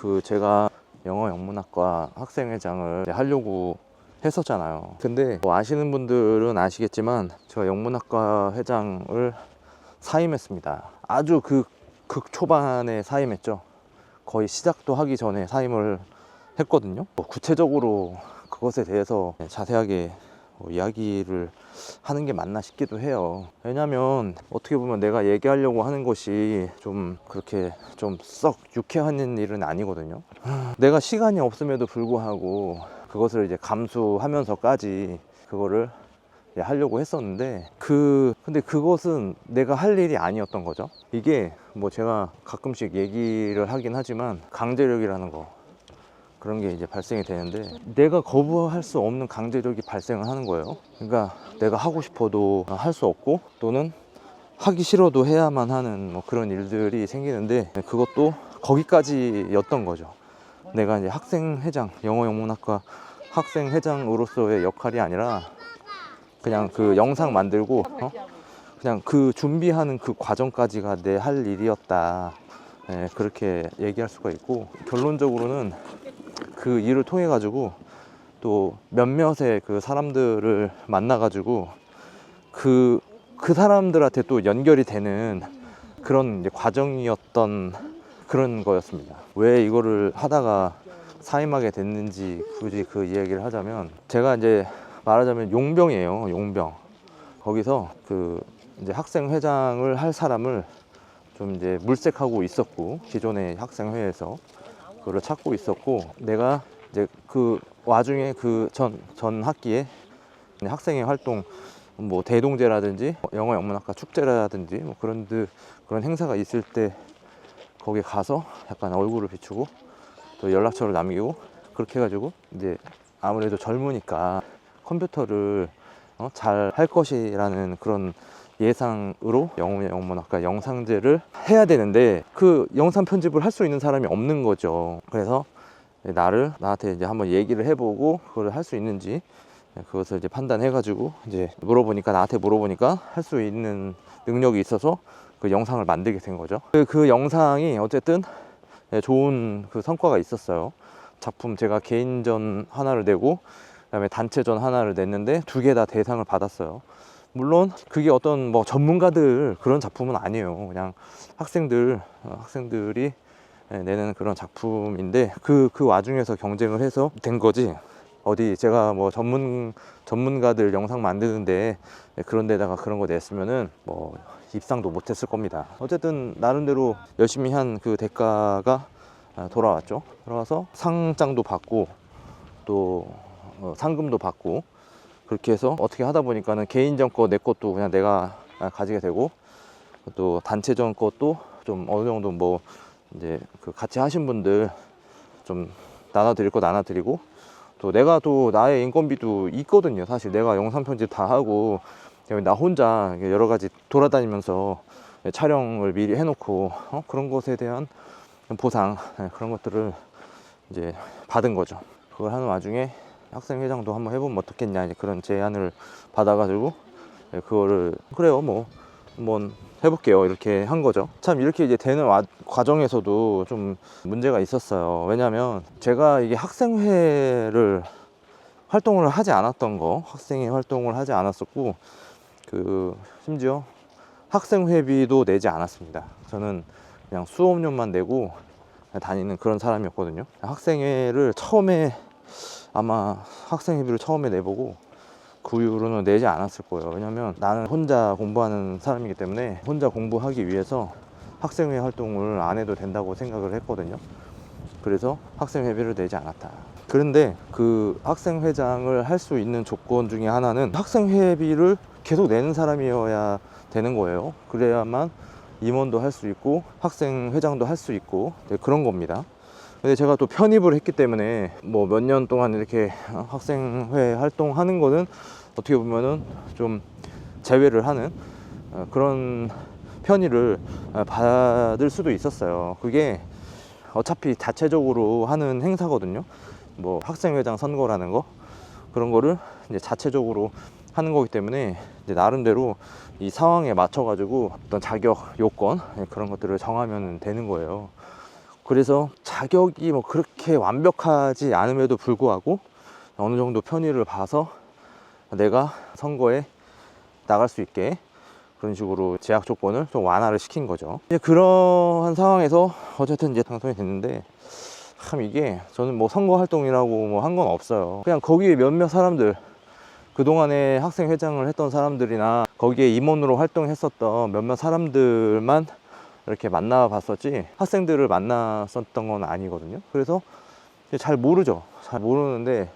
그 제가 영어 영문학과 학생회장을 하려고 했었잖아요. 근데 뭐 아시는 분들은 아시겠지만 제가 영문학과 회장을 사임했습니다. 아주 그 극 초반에 사임했죠. 거의 시작도 하기 전에 사임을 했거든요. 뭐 구체적으로 그것에 대해서 자세하게 뭐 이야기를 하는 게 맞나 싶기도 해요. 왜냐면 어떻게 보면 내가 얘기하려고 하는 것이 좀 그렇게 좀 썩 유쾌한 일은 아니거든요. 내가 시간이 없음에도 불구하고 그것을 이제 감수하면서까지 그거를 하려고 했었는데 그 근데 그것은 내가 할 일이 아니었던 거죠. 이게 뭐 제가 가끔씩 얘기를 하긴 하지만 강제력이라는 거 그런 게 이제 발생이 되는데 내가 거부할 수 없는 강제력이 발생을 하는 거예요. 그러니까 내가 하고 싶어도 할 수 없고 또는 하기 싫어도 해야만 하는 뭐 그런 일들이 생기는데 그것도 거기까지였던 거죠. 내가 이제 학생회장, 영어 영문학과 학생회장으로서의 역할이 아니라 그냥 그 영상 만들고 어? 그냥 그 준비하는 그 과정까지가 내 할 일이었다. 예, 그렇게 얘기할 수가 있고 결론적으로는 그 일을 통해 가지고 또 몇몇의 그 사람들을 만나 가지고 그, 그 사람들한테 또 연결이 되는 그런 과정이었던 그런 거였습니다. 왜 이거를 하다가 사임하게 됐는지 굳이 그 이야기를 하자면 제가 이제 말하자면 용병이에요. 용병. 거기서 그 이제 학생 회장을 할 사람을 좀 이제 물색하고 있었고 기존의 학생회에서 그거를 찾고 있었고 내가 이제 그 와중에 그 전 전 학기에 학생회 활동 뭐 대동제라든지 영어 영문학과 축제라든지 뭐 그런 드, 그런 행사가 있을 때 거기 가서 약간 얼굴을 비추고 또 연락처를 남기고 그렇게 해가지고 이제 아무래도 젊으니까 컴퓨터를 어, 잘 할 것이라는 그런 예상으로 영어 영문학과 영상제를 해야 되는데 그 영상 편집을 할 수 있는 사람이 없는 거죠. 그래서 나를 나한테 이제 한번 얘기를 해보고 그걸 할 수 있는지 그것을 이제 판단해가지고 이제 물어보니까 나한테 물어보니까 할 수 있는 능력이 있어서 그 영상을 만들게 된 거죠. 그, 그 영상이 어쨌든 네, 좋은 그 성과가 있었어요. 작품 제가 개인전 하나를 내고 그다음에 단체전 하나를 냈는데 두 개 다 대상을 받았어요. 물론 그게 어떤 뭐 전문가들 그런 작품은 아니에요. 그냥 학생들 어, 학생들이 예, 내는 그런 작품인데 그그 와중에서 경쟁을 해서 된 거지. 어디 제가 뭐 전문 전문가들 영상 만드는데 예, 그런 데다가 그런 거 냈으면은 뭐 입상도 못했을 겁니다. 어쨌든 나름대로 열심히 한 그 대가가 아, 돌아왔죠. 돌아와서 상장도 받고 또 어, 상금도 받고 그렇게 해서 어떻게 하다 보니까는 개인전 거 내 것도 그냥 내가 가지게 되고 또 단체전 것도 좀 어느 정도 뭐 이제 그 같이 하신 분들 좀 나눠드릴 거 나눠드리고 또 내가 또 나의 인건비도 있거든요. 사실 내가 영상 편집 다 하고 나 혼자 여러 가지 돌아다니면서 촬영을 미리 해놓고 어? 그런 것에 대한 보상 네, 그런 것들을 이제 받은 거죠. 그걸 하는 와중에 학생 회장도 한번 해보면 어떻겠냐 이제 그런 제안을 받아가지고 네, 그거를 그래요 뭐 한번 해볼게요 이렇게 한 거죠. 참 이렇게 이제 되는 와- 과정에서도 좀 문제가 있었어요. 왜냐하면 제가 이게 학생회를 활동을 하지 않았던 거, 학생회 활동을 하지 않았었고 그 심지어 학생회비도 내지 않았습니다. 저는 그냥 수업료만 내고 다니는 그런 사람이었거든요. 학생회를 처음에 아마 학생회비를 처음에 내보고 그 이후로는 내지 않았을 거예요. 왜냐면 나는 혼자 공부하는 사람이기 때문에 혼자 공부하기 위해서 학생회 활동을 안 해도 된다고 생각을 했거든요. 그래서 학생회비를 내지 않았다. 그런데 그 학생회장을 할 수 있는 조건 중에 하나는 학생회비를 계속 내는 사람이어야 되는 거예요. 그래야만 임원도 할 수 있고 학생회장도 할 수 있고 네, 그런 겁니다. 근데 제가 또 편입을 했기 때문에 뭐 몇 년 동안 이렇게 학생회 활동하는 거는 어떻게 보면은 좀 제외를 하는 어, 그런 편의를 어, 받을 수도 있었어요. 그게 어차피 자체적으로 하는 행사거든요. 뭐 학생회장 선거라는 거 그런 거를 이제 자체적으로 하는 거기 때문에 이제 나름대로 이 상황에 맞춰 가지고 어떤 자격 요건 예, 그런 것들을 정하면 되는 거예요. 그래서 자격이 뭐 그렇게 완벽하지 않음에도 불구하고 어느 정도 편의를 봐서 내가 선거에 나갈 수 있게 그런 식으로 제약 조건을 좀 완화를 시킨 거죠. 이제 그러한 상황에서 어쨌든 이제 당선이 됐는데 참 이게 저는 뭐 선거 활동이라고 뭐 한 건 없어요. 그냥 거기에 몇몇 사람들 그동안에 학생 회장을 했던 사람들이나 거기에 임원으로 활동했었던 몇몇 사람들만 이렇게 만나봤었지 학생들을 만났었던 건 아니거든요. 그래서 잘 모르죠. 잘 모르는데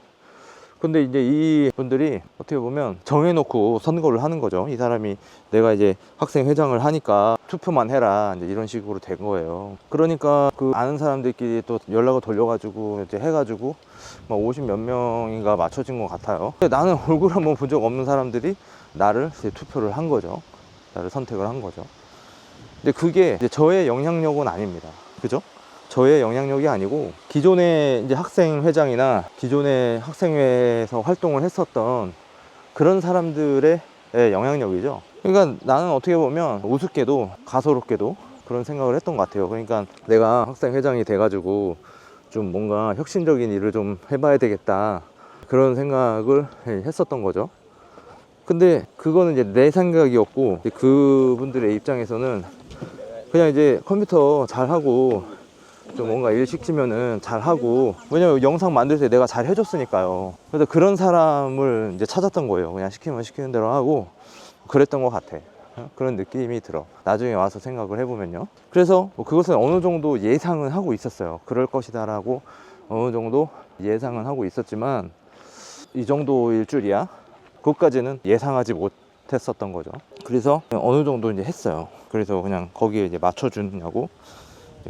근데 이제 이 분들이 어떻게 보면 정해놓고 선거를 하는 거죠. 이 사람이 내가 이제 학생 회장을 하니까 투표만 해라 이제 이런 식으로 된 거예요. 그러니까 그 아는 사람들끼리 또 연락을 돌려가지고 이제 해가지고 막 50 몇 명인가 맞춰진 것 같아요. 근데 나는 얼굴 한번 본 적 없는 사람들이 나를 투표를 한 거죠. 나를 선택을 한 거죠. 근데 그게 이제 저의 영향력은 아닙니다. 그죠? 저의 영향력이 아니고 기존의 이제 학생 회장이나 기존의 학생회에서 활동을 했었던 그런 사람들의 예, 영향력이죠. 그러니까 나는 어떻게 보면 우습게도 가소롭게도 그런 생각을 했던 것 같아요. 그러니까 내가 학생 회장이 돼가지고 좀 뭔가 혁신적인 일을 좀 해봐야 되겠다 그런 생각을 예, 했었던 거죠. 근데 그거는 이제 내 생각이었고 그분들의 입장에서는 그냥 이제 컴퓨터 잘 하고 좀 뭔가 일 시키면은 잘 하고 왜냐면 영상 만들 때 내가 잘 해줬으니까요. 그래서 그런 사람을 이제 찾았던 거예요. 그냥 시키면 시키는 대로 하고 그랬던 것 같아. 어? 그런 느낌이 들어. 나중에 와서 생각을 해보면요. 그래서 뭐 그것은 어느 정도 예상은 하고 있었어요. 그럴 것이다 라고 어느 정도 예상은 하고 있었지만 이 정도일 줄이야. 그것까지는 예상하지 못했었던 거죠. 그래서 어느 정도 이제 했어요. 그래서 그냥 거기에 이제 맞춰주냐고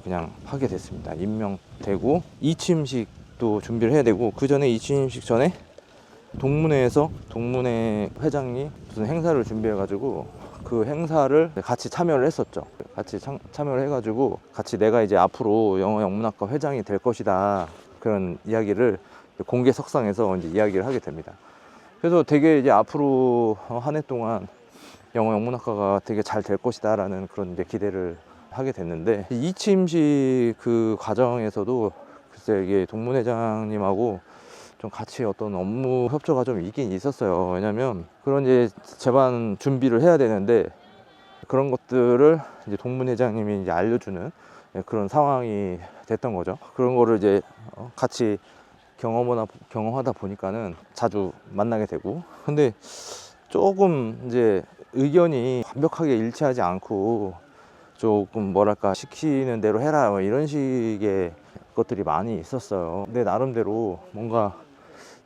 그냥 하게 됐습니다. 임명되고 이취임식도 준비를 해야 되고 그 전에 이취임식 전에 동문회에서 동문회 회장이 무슨 행사를 준비해가지고 그 행사를 같이 참여를 했었죠. 같이 참, 참여를 해가지고 같이 내가 이제 앞으로 영어 영문학과 회장이 될 것이다 그런 이야기를 공개 석상에서 이제 이야기를 하게 됩니다. 그래서 되게 이제 앞으로 한 해 동안 영어 영문학과가 되게 잘 될 것이다라는 그런 이제 기대를 하게 됐는데 이 취임식 그 과정에서도 글쎄 이게 동문회장님하고 좀 같이 어떤 업무 협조가 좀 있긴 있었어요. 왜냐면 그런 이제 재반 준비를 해야 되는데 그런 것들을 이제 동문회장님이 이제 알려주는 그런 상황이 됐던 거죠. 그런 거를 이제 어, 같이 경험하다, 경험하다 보니까는 자주 만나게 되고 근데 조금 이제 의견이 완벽하게 일치하지 않고 조금 뭐랄까 시키는 대로 해라 뭐 이런 식의 것들이 많이 있었어요. 내 나름대로 뭔가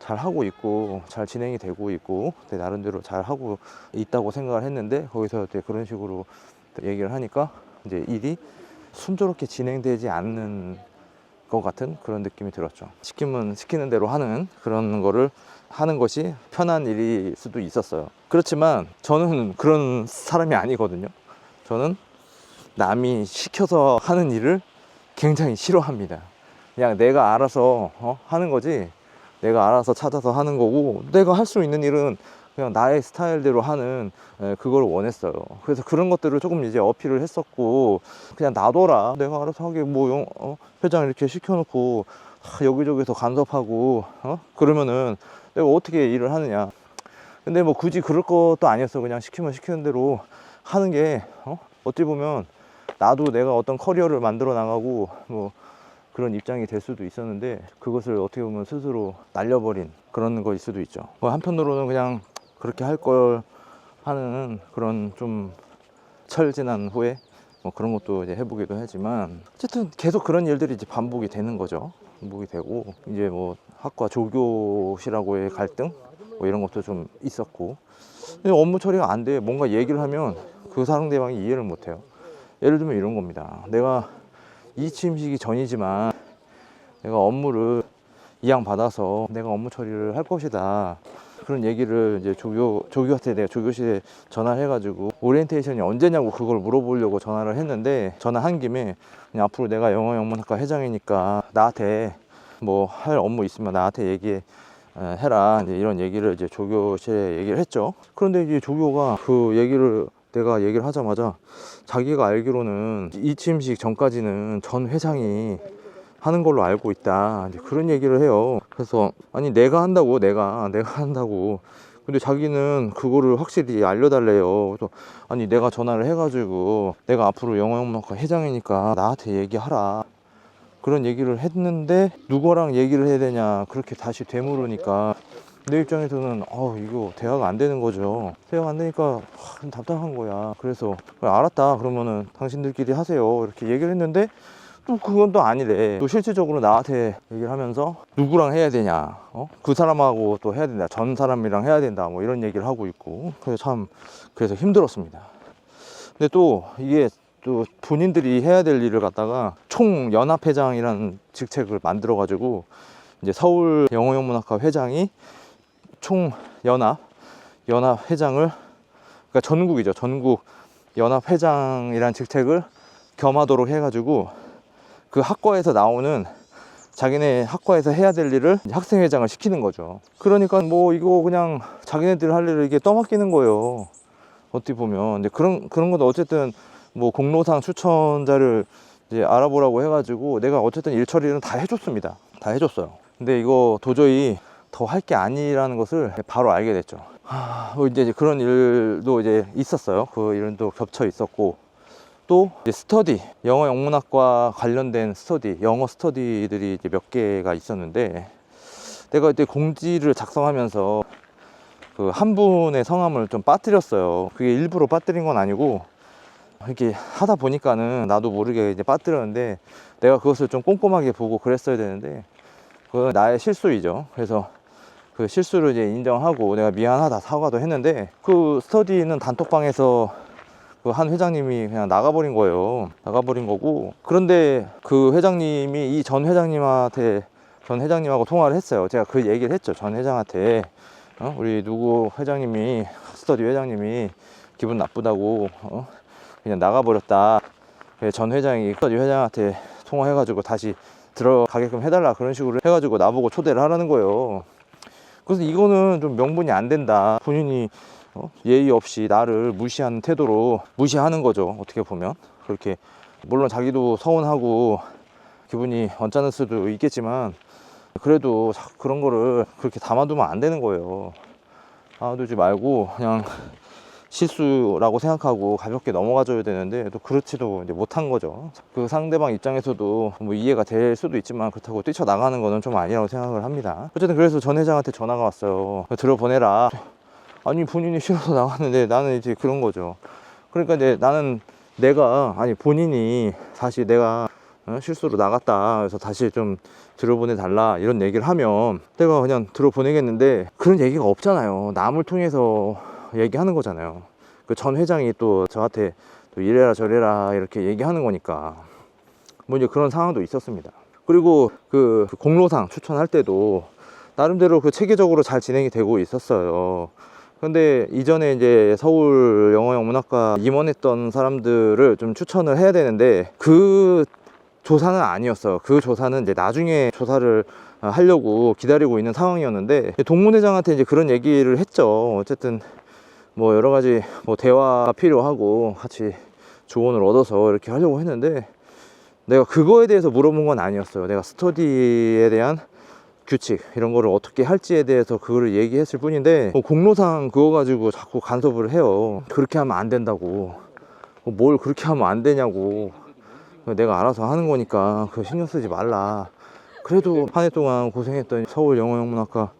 잘 하고 있고 잘 진행이 되고 있고 내 나름대로 잘 하고 있다고 생각을 했는데 거기서 이제 그런 식으로 얘기를 하니까 이제 일이 순조롭게 진행되지 않는 것 같은 그런 느낌이 들었죠. 시키면 시키는 대로 하는 그런 거를 하는 것이 편한 일일 수도 있었어요. 그렇지만 저는 그런 사람이 아니거든요. 저는 남이 시켜서 하는 일을 굉장히 싫어합니다. 그냥 내가 알아서 어? 하는 거지. 내가 알아서 찾아서 하는 거고 내가 할 수 있는 일은 그냥 나의 스타일대로 하는 에, 그걸 원했어요. 그래서 그런 것들을 조금 이제 어필을 했었고 그냥 놔둬라. 내가 알아서 하게 뭐 영, 어? 회장 이렇게 시켜놓고 하, 여기저기서 간섭하고 어? 그러면은 내가 어떻게 일을 하느냐. 근데 뭐 굳이 그럴 것도 아니었어. 그냥 시키면 시키는 대로 하는 게 어? 어찌 보면 나도 내가 어떤 커리어를 만들어 나가고 뭐 그런 입장이 될 수도 있었는데 그것을 어떻게 보면 스스로 날려버린 그런 거일 수도 있죠. 뭐 한편으로는 그냥 그렇게 할 걸 하는 그런 좀 철 지난 후에 뭐 그런 것도 이제 해보기도 하지만 어쨌든 계속 그런 일들이 이제 반복이 되는 거죠. 반복이 되고 이제 뭐 학과 조교실하고의 갈등 뭐 이런 것도 좀 있었고 업무 처리가 안 돼. 뭔가 얘기를 하면 그 상대방이 이해를 못 해요. 예를 들면 이런 겁니다. 내가 이 취임식이 전이지만 내가 업무를 이양 받아서 내가 업무 처리를 할 것이다. 그런 얘기를 이제 조교 조교한테 내가 조교실에 전화를 해가지고 오리엔테이션이 언제냐고 그걸 물어보려고 전화를 했는데 전화한 김에 그냥 앞으로 내가 영어 영문학과 회장이니까 나한테 뭐 할 업무 있으면 나한테 얘기해 에, 해라 이제 이런 얘기를 이제 조교실에 얘기를 했죠. 그런데 이제 조교가 그 얘기를 내가 얘기를 하자마자 자기가 알기로는 이 취임식 전까지는 전 회장이 하는 걸로 알고 있다. 이제 그런 얘기를 해요. 그래서 아니 내가 한다고 내가 내가 한다고. 근데 자기는 그거를 확실히 알려달래요. 그래서 아니 내가 전화를 해가지고 내가 앞으로 영어영문학과 회장이니까 나한테 얘기하라. 그런 얘기를 했는데 누구랑 얘기를 해야 되냐 그렇게 다시 되물으니까 내 입장에서는 어 이거 대화가 안 되는 거죠 대화가 안 되니까 하, 좀 답답한 거야 그래서 그래, 알았다 그러면은 당신들끼리 하세요 이렇게 얘기를 했는데 또 그건 또 아니래. 또 실질적으로 나한테 얘기를 하면서 누구랑 해야 되냐 어? 그 사람하고 또 해야 된다 전 사람이랑 해야 된다 뭐 이런 얘기를 하고 있고. 그래서 참 그래서 힘들었습니다. 근데 또 이게 또 본인들이 해야 될 일을 갖다가 총 연합회장이라는 직책을 만들어 가지고 이제 서울 영어영문학과 회장이 총 연합 연합 회장을 그러니까 전국이죠. 전국 연합 회장이라는 직책을 겸하도록 해가지고 그 학과에서 나오는 자기네 학과에서 해야 될 일을 이제 학생회장을 시키는 거죠. 그러니까 뭐 이거 그냥 자기네들 할 일을 이게 떠맡기는 거예요. 어떻게 보면 근데 그런 그런 것도 어쨌든 뭐 공로상 추천자를 이제 알아보라고 해가지고 내가 어쨌든 일 처리는 다 해줬습니다. 다 해줬어요. 근데 이거 도저히 더 할 게 아니라는 것을 바로 알게 됐죠. 하, 뭐 이제 그런 일도 이제 있었어요. 그 일도 겹쳐 있었고 또 스터디 영어 영문학과 관련된 스터디 영어 스터디들이 몇 개가 있었는데 내가 이때 공지를 작성하면서 그 한 분의 성함을 좀 빠뜨렸어요. 그게 일부러 빠뜨린 건 아니고 이렇게 하다 보니까는 나도 모르게 이제 빠뜨렸는데 내가 그것을 좀 꼼꼼하게 보고 그랬어야 되는데 그건 나의 실수이죠. 그래서 그 실수를 이제 인정하고 내가 미안하다 사과도 했는데 그 스터디는 단톡방에서 그 한 회장님이 그냥 나가버린 거예요. 나가버린 거고 그런데 그 회장님이 이 전 회장님한테 전 회장님하고 통화를 했어요. 제가 그 얘기를 했죠. 전 회장한테 어? 우리 누구 회장님이 스터디 회장님이 기분 나쁘다고 어? 그냥 나가버렸다. 전 회장이 스터디 회장한테 통화해가지고 다시 들어가게끔 해달라 그런 식으로 해가지고 나보고 초대를 하라는 거예요. 그래서 이거는 좀 명분이 안 된다. 본인이 어? 예의 없이 나를 무시하는 태도로 무시하는 거죠. 어떻게 보면 그렇게 물론 자기도 서운하고 기분이 언짢을 수도 있겠지만 그래도 자- 그런 거를 그렇게 담아두면 안 되는 거예요. 담아두지 말고 그냥 실수라고 생각하고 가볍게 넘어가줘야 되는데 또 그렇지도 못한 거죠. 그 상대방 입장에서도 뭐 이해가 될 수도 있지만 그렇다고 뛰쳐나가는 거는 좀 아니라고 생각을 합니다. 어쨌든 그래서 전 회장한테 전화가 왔어요. 들어보내라. 아니 본인이 싫어서 나갔는데 나는 이제 그런 거죠. 그러니까 이제 나는 내가 아니 본인이 다시 내가 어, 실수로 나갔다 그래서 다시 좀 들어보내 달라 이런 얘기를 하면 내가 그냥 들어보내겠는데 그런 얘기가 없잖아요. 남을 통해서 얘기하는 거잖아요. 그 전 회장이 또 저한테 또 이래라 저래라 이렇게 얘기하는 거니까 뭐 이제 그런 상황도 있었습니다. 그리고 그 공로상 추천할 때도 나름대로 그 체계적으로 잘 진행이 되고 있었어요. 근데 이전에 이제 서울 영어영문학과 임원했던 사람들을 좀 추천을 해야 되는데 그 조사는 아니었어요. 그 조사는 이제 나중에 조사를 어, 하려고 기다리고 있는 상황이었는데 동문회장한테 이제 그런 얘기를 했죠. 어쨌든 뭐 여러 가지 뭐 대화가 필요하고 같이 조언을 얻어서 이렇게 하려고 했는데 내가 그거에 대해서 물어본 건 아니었어요. 내가 스터디에 대한 규칙 이런 거를 어떻게 할지에 대해서 그거를 얘기했을 뿐인데 뭐 공로상 그거 가지고 자꾸 간섭을 해요. 그렇게 하면 안 된다고. 뭐뭘 그렇게 하면 안 되냐고. 내가 알아서 하는 거니까 그거 신경 쓰지 말라. 그래도 한 해 동안 고생했던 서울 영어영문학과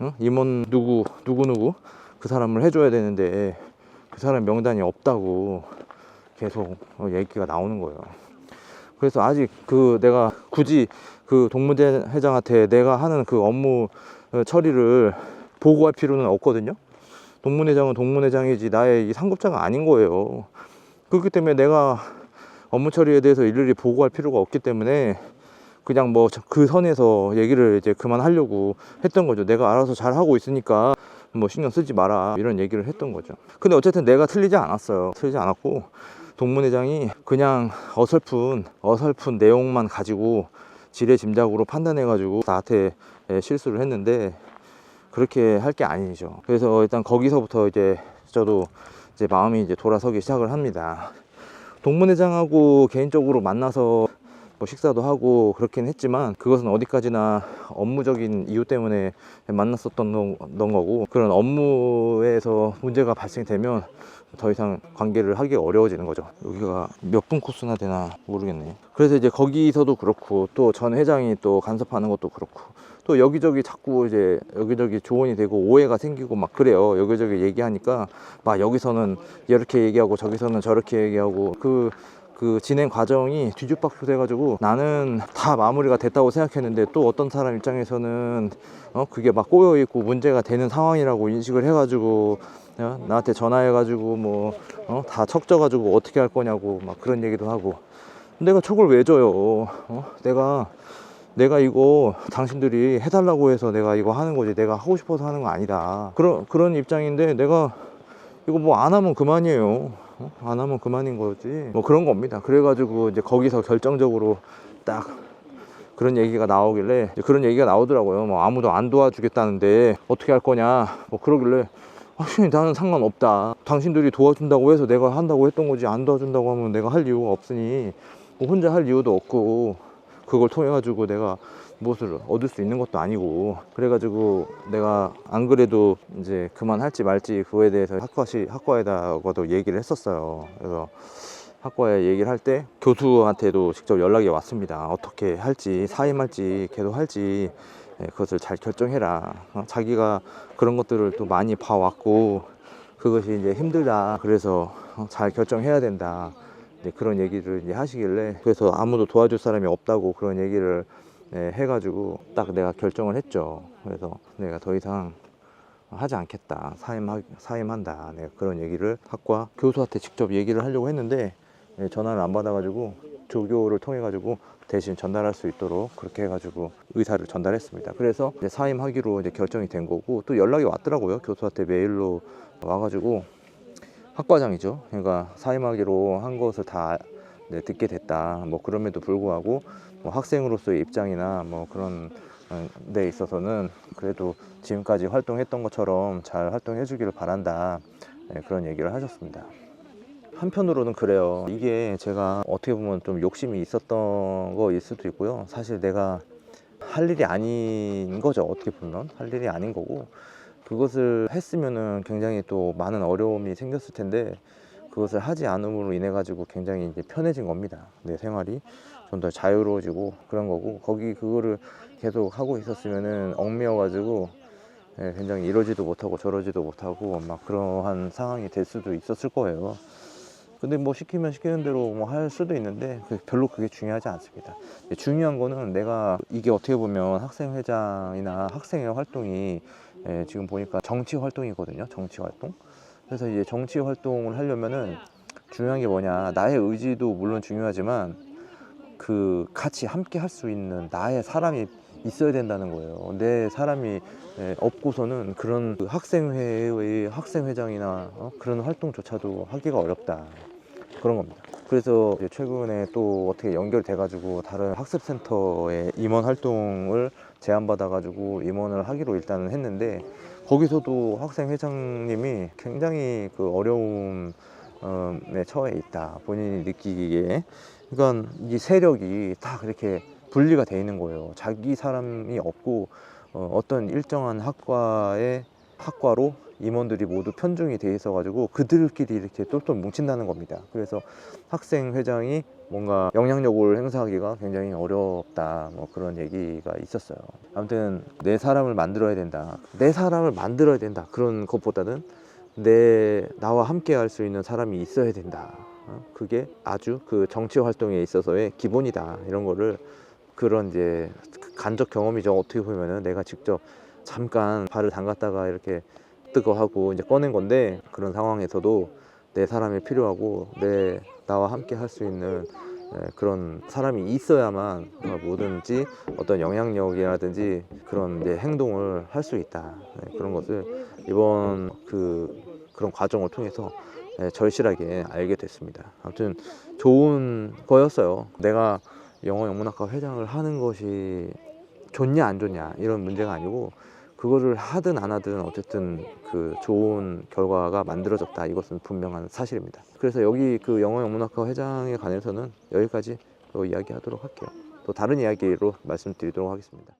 응? 임원 누구 누구 누구 그 사람을 해줘야 되는데 그 사람 명단이 없다고 계속 어, 얘기가 나오는 거예요. 그래서 아직 그 내가 굳이 그 동문회 회장한테 내가 하는 그 업무 어, 처리를 보고할 필요는 없거든요. 동문회장은 동문회장이지 나의 이 상급자가 아닌 거예요. 그렇기 때문에 내가 업무 처리에 대해서 일일이 보고할 필요가 없기 때문에 그냥 뭐 그 선에서 얘기를 이제 그만하려고 했던 거죠. 내가 알아서 잘 하고 있으니까 뭐 신경 쓰지 마라 이런 얘기를 했던 거죠. 근데 어쨌든 내가 틀리지 않았어요. 틀리지 않았고 동문회장이 그냥 어설픈 어설픈 내용만 가지고 지레짐작으로 판단해 가지고 나한테 예, 실수를 했는데 그렇게 할 게 아니죠. 그래서 일단 거기서부터 이제 저도 이제 마음이 이제 돌아서기 시작을 합니다. 동문회장하고 개인적으로 만나서 뭐 식사도 하고 그렇긴 했지만 그것은 어디까지나 업무적인 이유 때문에 만났었던 거고 그런 업무에서 문제가 발생되면 더 이상 관계를 하기가 어려워지는 거죠. 여기가 몇 분 코스나 되나 모르겠네. 그래서 이제 거기서도 그렇고 또 전 회장이 또 간섭하는 것도 그렇고 또 여기저기 자꾸 이제 여기저기 조언이 되고 오해가 생기고 막 그래요. 여기저기 얘기하니까 막 여기서는 이렇게 얘기하고 저기서는 저렇게 얘기하고 그 그 진행 과정이 뒤죽박죽 돼가지고 나는 다 마무리가 됐다고 생각했는데 또 어떤 사람 입장에서는 어 그게 막 꼬여 있고 문제가 되는 상황이라고 인식을 해가지고 어? 나한테 전화해가지고 뭐 어? 다 척져가지고 어떻게 할 거냐고 막 그런 얘기도 하고 내가 척을 왜 줘요? 어? 내가 내가 이거 당신들이 해달라고 해서 내가 이거 하는 거지 내가 하고 싶어서 하는 거 아니다. 그런 그런 입장인데 내가 이거 뭐 안 하면 그만이에요. 어? 안 하면 그만인 거지. 뭐 그런 겁니다. 그래가지고 이제 거기서 결정적으로 딱 그런 얘기가 나오길래 그런 얘기가 나오더라고요. 뭐 아무도 안 도와주겠다는데 어떻게 할 거냐. 뭐 그러길래 아니 나는 상관없다. 당신들이 도와준다고 해서 내가 한다고 했던 거지 안 도와준다고 하면 내가 할 이유가 없으니 뭐 혼자 할 이유도 없고 그걸 통해 가지고 내가 무엇을 얻을 수 있는 것도 아니고 그래가지고 내가 안 그래도 이제 그만할지 말지 그거에 대해서 학과시 학과에다가도 얘기를 했었어요. 그래서 학과에 얘기를 할 때 교수한테도 직접 연락이 왔습니다. 어떻게 할지 사임할지 계속 할지 예, 그것을 잘 결정해라. 어, 자기가 그런 것들을 또 많이 봐왔고 그것이 이제 힘들다. 그래서 어, 잘 결정해야 된다. 그런 얘기를 하시길래 그래서 아무도 도와줄 사람이 없다고 그런 얘기를 네, 해가지고 딱 내가 결정을 했죠. 그래서 내가 더 이상 하지 않겠다. 사임 사임한다. 내가 그런 얘기를 학과 교수한테 직접 얘기를 하려고 했는데 예, 전화를 안 받아가지고 조교를 통해 가지고 대신 전달할 수 있도록 그렇게 해가지고 의사를 전달했습니다. 그래서 이제 사임하기로 이제 결정이 된 거고 또 연락이 왔더라고요. 교수한테 메일로 와가지고 학과장이죠. 그러니까 사임하기로 한 것을 다 네, 듣게 됐다. 뭐 그럼에도 불구하고 뭐 학생으로서의 입장이나 뭐 그런 어, 데 있어서는 그래도 지금까지 활동했던 것처럼 잘 활동해 주기를 바란다. 네, 그런 얘기를 하셨습니다. 한편으로는 그래요. 이게 제가 어떻게 보면 좀 욕심이 있었던 거일 수도 있고요. 사실 내가 할 일이 아닌 거죠. 어떻게 보면 할 일이 아닌 거고 그것을 했으면은 굉장히 또 많은 어려움이 생겼을 텐데 그것을 하지 않음으로 인해 가지고 굉장히 이제 편해진 겁니다. 내 생활이 좀 더 자유로워지고 그런 거고 거기 그거를 계속 하고 있었으면은 얽매여 가지고 예, 굉장히 이러지도 못하고 저러지도 못하고 막 그러한 상황이 될 수도 있었을 거예요. 근데 뭐 시키면 시키는 대로 뭐 할 수도 있는데 그 별로 그게 중요하지 않습니다. 중요한 거는 내가 이게 어떻게 보면 학생회장이나 학생의 활동이 예, 지금 보니까 정치 활동이거든요. 정치 활동. 그래서 이제 정치 활동을 하려면은 중요한 게 뭐냐. 나의 의지도 물론 중요하지만 그 같이 함께 할 수 있는 나의 사람이 있어야 된다는 거예요. 내 사람이 예, 없고서는 그런 그 학생회의 학생회장이나 어? 그런 활동조차도 하기가 어렵다. 그런 겁니다. 그래서 최근에 또 어떻게 연결돼가지고 다른 학습센터에 임원 활동을 제안받아가지고 임원을 하기로 일단은 했는데 거기서도 학생 회장님이 굉장히 그 어려움 에 처해 있다 본인이 느끼기에 그러니까 이 세력이 다 그렇게 분리가 돼 있는 거예요. 자기 사람이 없고 어, 어떤 일정한 학과의 학과로 임원들이 모두 편중이 돼 있어 가지고 그들끼리 이렇게 똘똘 뭉친다는 겁니다. 그래서 학생 회장이 뭔가 영향력을 행사하기가 굉장히 어렵다 뭐 그런 얘기가 있었어요. 아무튼 내 사람을 만들어야 된다 내 사람을 만들어야 된다 그런 것보다는 내 나와 함께 할 수 있는 사람이 있어야 된다. 어? 그게 아주 그 정치 활동에 있어서의 기본이다. 이런 거를 그런 이제 간접 경험이죠. 어떻게 보면은 내가 직접 잠깐 발을 담갔다가 이렇게 뜨거하고 이제 꺼낸 건데 그런 상황에서도 내 사람이 필요하고 내 나와 함께 할 수 있는 예, 그런 사람이 있어야만 어, 뭐든지 어떤 영향력이라든지 그런 이제 행동을 할 수 있다. 예, 그런 것을 이번 그 그런 과정을 통해서 예, 절실하게 알게 됐습니다. 아무튼 좋은 거였어요. 내가 영어 영문학과 회장을 하는 것이 좋냐 안 좋냐 이런 문제가 아니고 그거를 하든 안 하든 어쨌든 그 좋은 결과가 만들어졌다 이것은 분명한 사실입니다. 그래서 여기 그 영어 영문학과 회장에 관해서는 여기까지 또 이야기하도록 할게요. 또 다른 이야기로 말씀드리도록 하겠습니다.